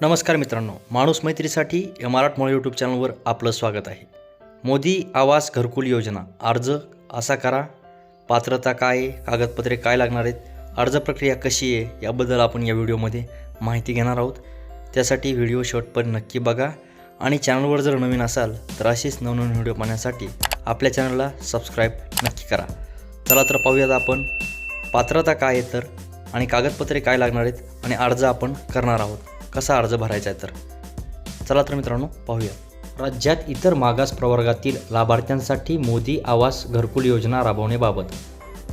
नमस्कार मित्रांनो माणूस मैत्रीसाठी या यूट्यूब चॅनलवर आपलं स्वागत आहे. मोदी आवास घरकुल योजना अर्ज असा करा. पात्रता काय आहे कागदपत्रे काय लागणार आहेत अर्ज प्रक्रिया कशी आहे याबद्दल आपण या व्हिडिओमध्ये माहिती घेणार आहोत. त्यासाठी व्हिडिओ शेवटपर्यंत नक्की बघा. आणि चॅनलवर जर नवीन असाल तर असेच नवनवीन व्हिडिओ पाहण्यासाठी आपल्या चॅनलला सबस्क्राईब नक्की करा. चला तर पाहूयात आपण. पात्रता काय आहे तर? आणि कागदपत्रे काय लागणार आहेत आणि अर्ज आपण करणार आहोत? कसा अर्ज भरायचा आहे तर? चला तर मित्रांनो पाहूया. राज्यात इतर मागास प्रवर्गातील लाभार्थ्यांसाठी मोदी आवास घरकुल योजना राबवण्याबाबत.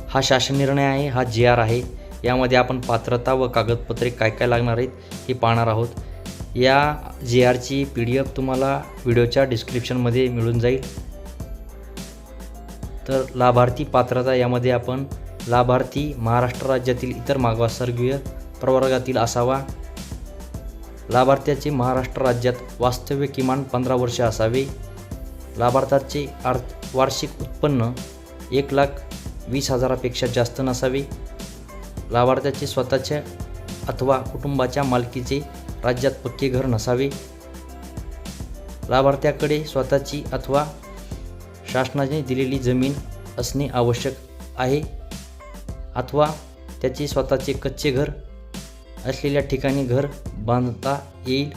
हा शासन निर्णय आहे हा जी आर आहे. यामध्ये आपण पात्रता व कागदपत्रे काय काय लागणार आहेत हे पाहणार आहोत. या जी आरची पी डी एफ तुम्हाला व्हिडिओच्या डिस्क्रिप्शनमध्ये मिळून जाईल. तर लाभार्थी पात्रता यामध्ये आपण लाभार्थी महाराष्ट्र राज्यातील इतर मागासवर्गीय प्रवर्गातील असावा. लाभार्थ्याचे महाराष्ट्र राज्यात वास्तव्य किमान पंधरा वर्षे असावे. लाभार्थ्याचे अर्थ वार्षिक उत्पन्न एक लाख वीस हजारापेक्षा जास्त नसावे. लाभार्थ्याचे स्वतःच्या अथवा कुटुंबाच्या मालकीचे राज्यात पक्के घर नसावे. लाभार्थ्याकडे स्वतःची अथवा शासनाने दिलेली जमीन असणे आवश्यक आहे. अथवा त्याचे स्वतःचे कच्चे घर असलेल्या ठिकाणी घर बांधता येईल.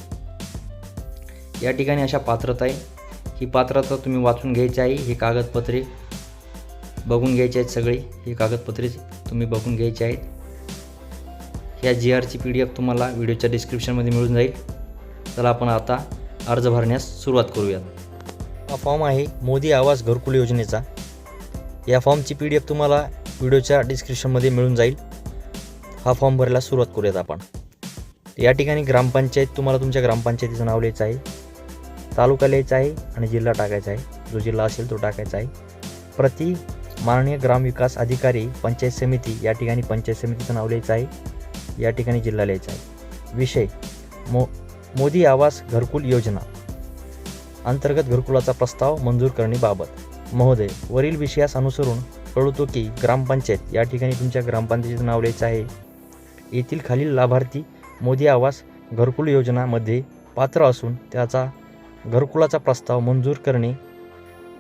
या ठिकाणी अशा पात्रता आहे. ही पात्रता तुम्ही वाचून घ्यायची आहे. हे कागदपत्रे बघून घ्यायचे आहेत सगळे. हे कागदपत्रे तुम्ही बघून घ्यायचे आहेत. ह्या जी आरची पी डी एफ तुम्हाला व्हिडिओच्या डिस्क्रिप्शनमध्ये मिळून जाईल. चला आपण आता अर्ज भरण्यास सुरुवात करूयात. हा फॉर्म आहे मोदी आवास घरकुल योजनेचा. या फॉर्मची पी डी एफ तुम्हाला व्हिडिओच्या डिस्क्रिप्शनमध्ये मिळून जाईल. हा फॉर्म भरायला सुरुवात करूयात आपण. या ठिकाणी ग्रामपंचायत तुम्हाला तुमच्या ग्रामपंचायतीचं नाव लिहायचं आहे. तालुका लिहायचा आहे आणि जिल्हा टाकायचा आहे. जो जिल्हा असेल तो टाकायचा आहे. प्रति माननीय ग्रामविकास अधिकारी पंचायत समिती या ठिकाणी पंचायत समितीचं नाव लिहायचं आहे. या ठिकाणी जिल्हा लिहायचा आहे. विषय मो मोदी आवास घरकुल योजना. अंतर्गत घरकुलाचा प्रस्ताव मंजूर करण्याबाबत महोदय वरील विषयास अनुसरून कळवतो की ग्रामपंचायत या ठिकाणी तुमच्या ग्रामपंचायतीचं नाव लिहायचं आहे. येथील खालील लाभार्थी मोदी आवास घरकुल योजनामध्ये पात्र असून त्याचा घरकुलाचा प्रस्ताव मंजूर करणे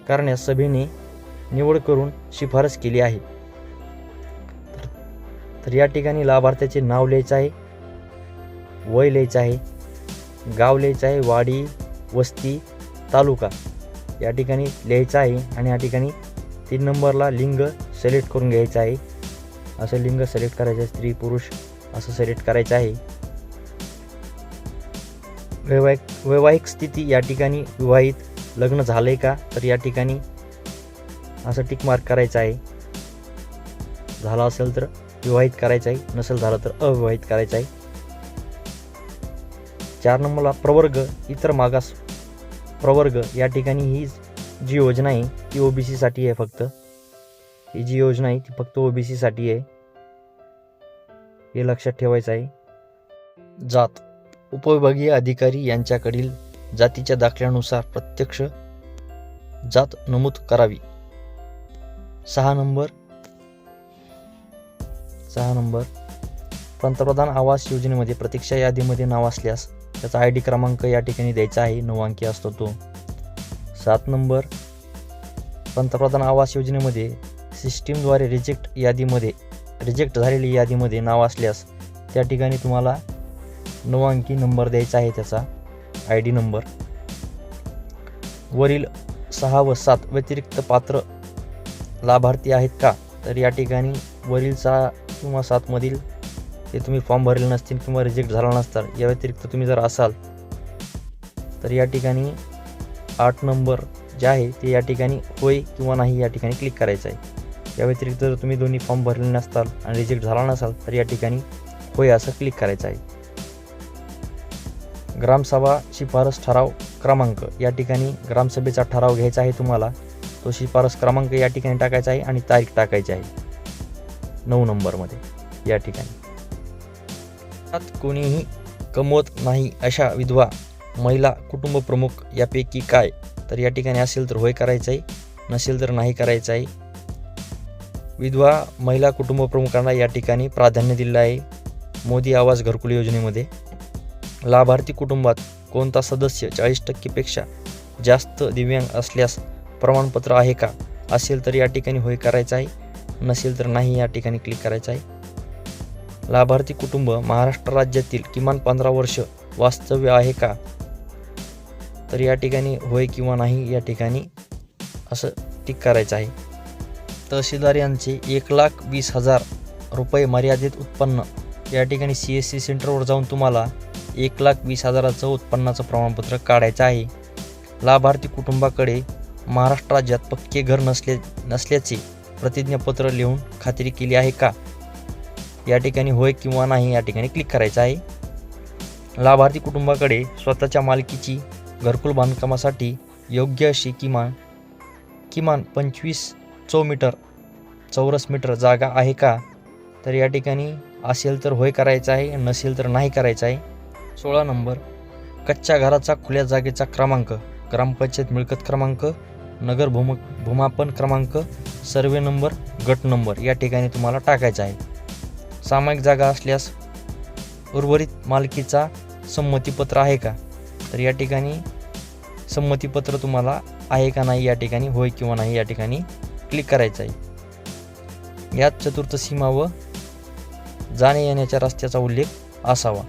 करण्यास सभेने निवड करून शिफारस केली आहे. तर- तर या ठिकाणी लाभार्थ्याचे नाव लिहायचं आहे वय लिहायचं आहे गाव लिहायचं आहे वाडी वस्ती तालुका या ठिकाणी लिहायचं आहे आणि या ठिकाणी तीन नंबरला लिंग सिलेक्ट करून घ्यायचं आहे. असं लिंग सिलेक्ट करायचं आहे स्त्री पुरुष असं सिलेक्ट करायचं आहे. वैवाहिक वैवाहिक स्थिती या ठिकाणी विवाहित लग्न झालं आहे का? तर या ठिकाणी असं टिक मार्क करायचं आहे. झालं असेल तर विवाहित करायचं आहे नसेल झालं तर अविवाहित करायचं आहे. चार नंबरला प्रवर्ग इतर मागास प्रवर्ग या ठिकाणी ही जी योजना आहे ती ओ बी सीसाठी आहे फक्त. ही जी योजना आहे ती फक्त ओ बी सीसाठी आहे. हे लक्षात ठेवायचं आहे. जात उपविभागीय अधिकारी यांच्याकडील जातीच्या दाखल्यानुसार प्रत्यक्ष जात नमूद करावी. सहा नंबर. सहा नंबर. पंतप्रधान आवास योजनेमध्ये प्रतीक्षा यादीमध्ये नाव असल्यास त्याचा आय डी क्रमांक या ठिकाणी द्यायचा आहे. नऊ अंकी असतो तो. सात नंबर. पंतप्रधान आवास योजनेमध्ये सिस्टीमद्वारे रिजेक्ट यादीमध्ये रिजेक्ट झालेली यादीमध्ये नाव असल्यास त्या ठिकाणी तुम्हाला नऊ अंकी नंबर द्यायचा आहे त्याचा आय डी नंबर. वरील सहा व सात व्यतिरिक्त पात्र लाभार्थी आहेत का? तर या ठिकाणी वरील सहा किंवा सातमधील ते तुम्ही फॉर्म भरले नसतील किंवा रिजेक्ट झाला नसताल या व्यतिरिक्त तुम्ही जर असाल तर या ठिकाणी आठ नंबर जे आहे ते या ठिकाणी होय किंवा नाही या ठिकाणी क्लिक करायचं आहे. या व्यतिरिक्त जर तुम्ही दोन्ही फॉर्म भरले नसताल आणि रिजेक्ट झाला नसाल तर या ठिकाणी होय असं क्लिक करायचं आहे. ग्रामसभा शिफारस ठराव क्रमांक. या ठिकाणी ग्रामसभेचा ठराव घ्यायचा आहे तुम्हाला. तो शिफारस क्रमांक या ठिकाणी टाकायचा आहे आणि तारीख टाकायची आहे. नऊ नंबरमध्ये या ठिकाणी. कोणीही कमवत नाही अशा विधवा महिला कुटुंब प्रमुख यापैकी काय? तर या ठिकाणी असेल तर होय करायचं आहे नसेल तर नाही करायचं आहे विधवा महिला कुटुंब प्रमुखांना या ठिकाणी प्राधान्य दिलेलं आहे. मोदी आवास घरकुल योजनेमध्ये. लाभार्थी कुटुंबात कोणता सदस्य चाळीस टक्केपेक्षा जास्त दिव्यांग असल्यास प्रमाणपत्र आहे का? असेल तर या ठिकाणी होय करायचं आहे नसेल तर नाही या ठिकाणी क्लिक करायचं आहे लाभार्थी कुटुंब महाराष्ट्र राज्यातील किमान पंधरा वर्ष वास्तव्य आहे का? तर या ठिकाणी होय किंवा नाही या ठिकाणी असं टिक करायचं आहे. तहसीलदार यांचे एक लाख वीस हजार रुपये मर्यादित उत्पन्न. या ठिकाणी सी एस सी सेंटरवर जाऊन तुम्हाला एक लाख वीस हजाराचं उत्पन्नाचं प्रमाणपत्र काढायचं आहे. लाभार्थी कुटुंबाकडे महाराष्ट्र राज्यात पक्के घर नसले नसल्याचे प्रतिज्ञापत्र लिहून खात्री केली आहे का? या ठिकाणी होय किंवा नाही या ठिकाणी क्लिक करायचं आहे. लाभार्थी कुटुंबाकडे स्वतःच्या मालकीची घरकुल बांधकामासाठी योग्य अशी किमान किमान पंचवीस चौमीटर चौरस मीटर जागा आहे का? तर या ठिकाणी असेल तर होय करायचं आहे नसेल तर नाही करायचं आहे. सोळा नंबर. कच्च्या घराचा खुल्या जागेचा क्रमांक ग्रामपंचायत मिळकत क्रमांक नगर भूम भूमापन क्रमांक सर्वे नंबर गट नंबर या ठिकाणी तुम्हाला टाकायचा आहे. सामायिक जागा असल्यास उर्वरित मालकीचा संमतीपत्र आहे का? तर या ठिकाणी संमतीपत्र तुम्हाला आहे का नाही या ठिकाणी होय किंवा नाही या ठिकाणी क्लिक करायचं आहे. यात चतुर्थ सीमा व जाणे येण्याच्या रस्त्याचा उल्लेख असावा.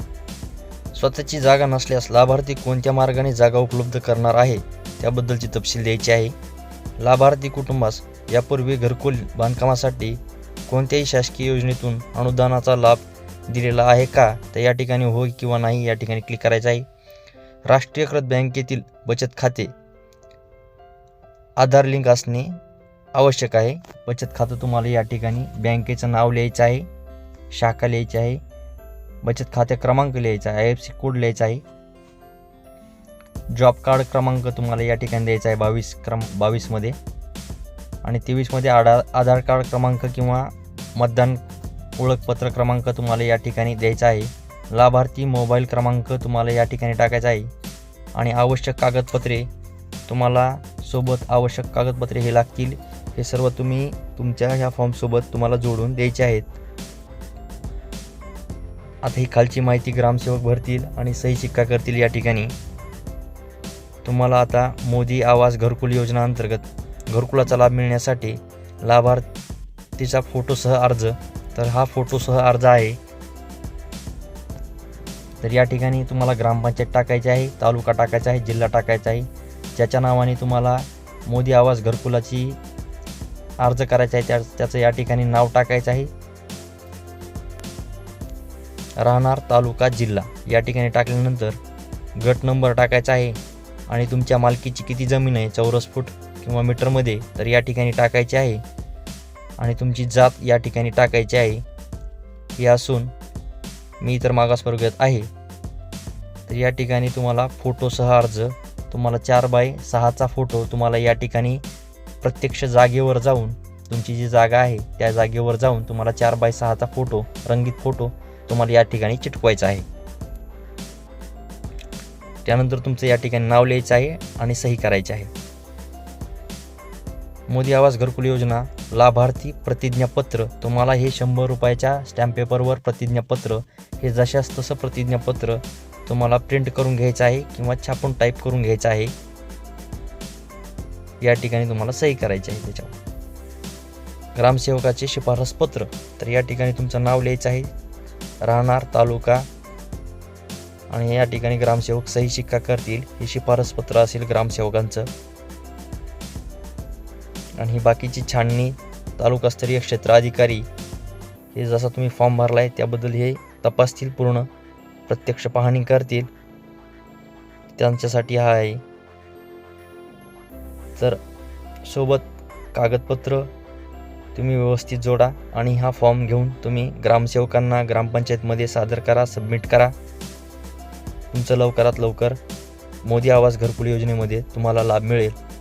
स्वतःची जागा नसल्यास लाभार्थी कोणत्या मार्गाने जागा उपलब्ध करणार आहे त्याबद्दलची तपशील द्यायची आहे. लाभार्थी कुटुंबास यापूर्वी घरकुल बांधकामासाठी कोणत्याही शासकीय योजनेतून अनुदानाचा लाभ दिलेला आहे का तर या ठिकाणी होय किंवा नाही या ठिकाणी क्लिक करायचं आहे. राष्ट्रीयकृत बँकेतील बचत खाते आधार लिंक असणे आवश्यक आहे. बचत खातं तुम्हाला या ठिकाणी बँकेचं नाव लिहायचं आहे शाखा लिहायची आहे बचत खाते क्रमांक लिहायचा आहे आय एफ सी कोड लिहायचा आहे. जॉब कार्ड क्रमांक तुम्हाला या ठिकाणी द्यायचा आहे बावीस क्रम बावीसमध्ये आणि तेवीसमध्ये आधार आधार कार्ड क्रमांक किंवा मतदान ओळखपत्र क्रमांक तुम्हाला या ठिकाणी द्यायचा आहे. लाभार्थी मोबाईल क्रमांक तुम्हाला या ठिकाणी टाकायचा आहे. आणि आवश्यक कागदपत्रे तुम्हाला सोबत आवश्यक कागदपत्रे हे लागतील. हे सर्व तुम्ही तुमच्या ह्या फॉर्मसोबत तुम्हाला जोडून द्यायचे आहेत. आता ही खालची माहिती ग्रामसेवक भरतील आणि सही शिक्का करतील या ठिकाणी. तुम्हाला आता मोदी आवास घरकुल योजना अंतर्गत घरकुलाचा लाभ मिळण्यासाठी लाभार्थीचा फोटोसह अर्ज. तर हा फोटोसह अर्ज आहे. तर या ठिकाणी तुम्हाला ग्रामपंचायत टाकायची आहे तालुका टाकायचा आहे जिल्हा टाकायचा आहे. ज्याच्या नावाने तुम्हाला मोदी आवास घरकुलाची अर्ज करायचा आहे त्या त्याचं या ठिकाणी नाव टाकायचं आहे. राहणार तालुका जिल्हा. या ठिकाणी टाकल्यानंतर गट नंबर टाकायचा आहे आणि तुमच्या मालकीची किती जमीन आहे चौरस फूट किंवा मीटरमध्ये तर या ठिकाणी टाकायची आहे. आणि तुमची जात या ठिकाणी टाकायची आहे. हे असून मी तर मागासवर्गात आहे. तर या ठिकाणी तुम्हाला फोटोसह अर्ज तुम्हाला चार बाय सहाचा फोटो तुम्हाला या ठिकाणी प्रत्यक्ष जागेवर जाऊन तुमची जी जागा आहे त्या जागेवर जाऊन तुम्हाला चार बाय सहाचा फोटो रंगीत फोटो तुम्हाला या ठिकाणी चिटकवायचा आहे. त्यानंतर तुमचं या ठिकाणी नाव लिहायचं आहे आणि सही करायची आहे. मोदी आवास घरकुल योजना लाभार्थी प्रतिज्ञापत्र. तुम्हाला हे शंभर रुपयाच्या स्टॅम्प पेपरवर प्रतिज्ञापत्र हे जशास तसं प्रतिज्ञापत्र तुम्हाला प्रिंट करून घ्यायचं आहे किंवा छापून टाईप करून घ्यायचं आहे. या ठिकाणी तुम्हाला सही करायची आहे त्याच्यावर. ग्रामसेवकाचे शिफारसपत्र तर या ठिकाणी तुमचं नाव लिहायचं आहे. राहणार तालुका. आणि या ठिकाणी ग्रामसेवक सही शिक्का करतील. हे शिफारसपत्र असेल ग्रामसेवकांचं. आणि ही बाकीची छाननी तालुकास्तरीय क्षेत्र अधिकारी हे जसा तुम्ही फॉर्म भरला आहे त्याबद्दल हे तपासतील पूर्ण प्रत्यक्ष पाहणी करतील. त्यांच्यासाठी हा आहे. तर सोबत कागदपत्र तुम्ही व्यवस्थित जोडा आणि हा फॉर्म घेऊन तुम्ही ग्रामसेवकांना ग्रामपंचायतमध्ये सादर करा सबमिट करा. तुमचं लवकरात लवकर मोदी आवास घरकुल योजनेमध्ये तुम्हाला लाभ मिळेल.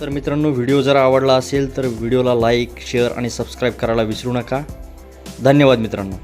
तर मित्रांनो व्हिडिओ जर आवडला असेल तर व्हिडिओला लाईक शेअर आणि सबस्क्राईब करायला विसरू नका. धन्यवाद मित्रांनो.